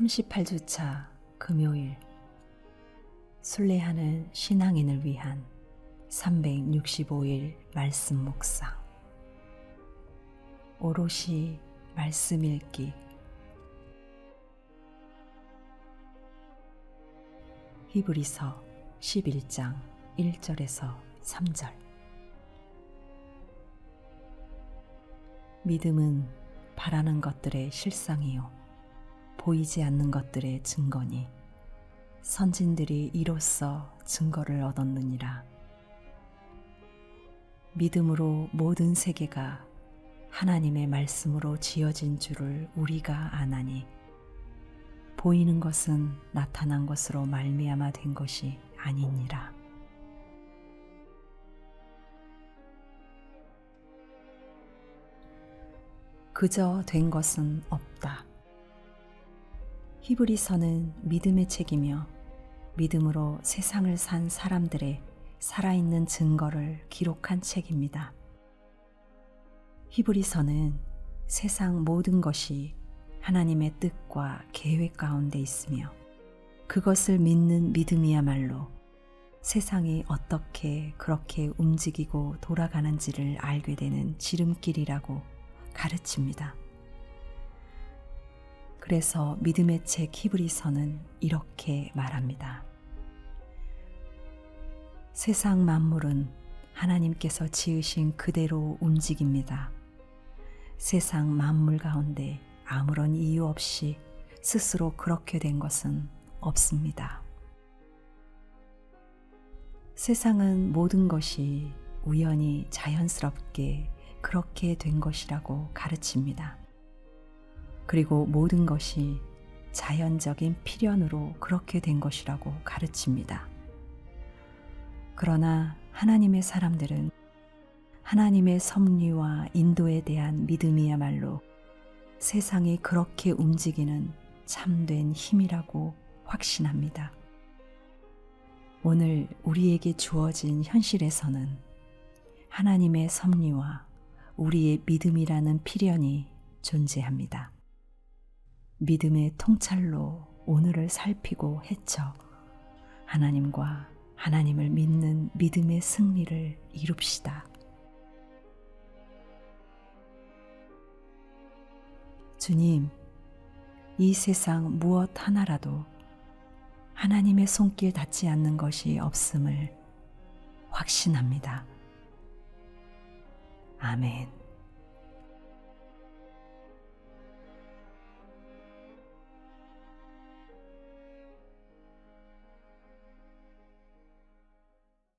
38주차 금요일. 순례하는 신앙인을 위한 365일 말씀 묵상. 오롯이 말씀 읽기. 히브리서 11장 1절에서 3절. 믿음은 바라는 것들의 실상이요 보이지 않는 것들의 증거니 선진들이 이로써 증거를 얻었느니라 믿음으로 모든 세계가 하나님의 말씀으로 지어진 줄을 우리가 아나니 보이는 것은 나타난 것으로 말미암아 된 것이 아니니라. 그저 된 것은 없다. 히브리서는 믿음의 책이며 믿음으로 세상을 산 사람들의 살아있는 증거를 기록한 책입니다. 히브리서는 세상 모든 것이 하나님의 뜻과 계획 가운데 있으며 그것을 믿는 믿음이야말로 세상이 어떻게 그렇게 움직이고 돌아가는지를 알게 되는 지름길이라고 가르칩니다. 그래서 믿음의 책 히브리서는 이렇게 말합니다. 세상 만물은 하나님께서 지으신 그대로 움직입니다. 세상 만물 가운데 아무런 이유 없이 스스로 그렇게 된 것은 없습니다. 세상은 모든 것이 우연히 자연스럽게 그렇게 된 것이라고 가르칩니다. 그리고 모든 것이 자연적인 필연으로 그렇게 된 것이라고 가르칩니다. 그러나 하나님의 사람들은 하나님의 섭리와 인도에 대한 믿음이야말로 세상이 그렇게 움직이는 참된 힘이라고 확신합니다. 오늘 우리에게 주어진 현실에서는 하나님의 섭리와 우리의 믿음이라는 필연이 존재합니다. 믿음의 통찰로 오늘을 살피고 헤쳐 하나님과 하나님을 믿는 믿음의 승리를 이룹시다. 주님, 이 세상 무엇 하나라도 하나님의 손길 닿지 않는 것이 없음을 확신합니다. 아멘.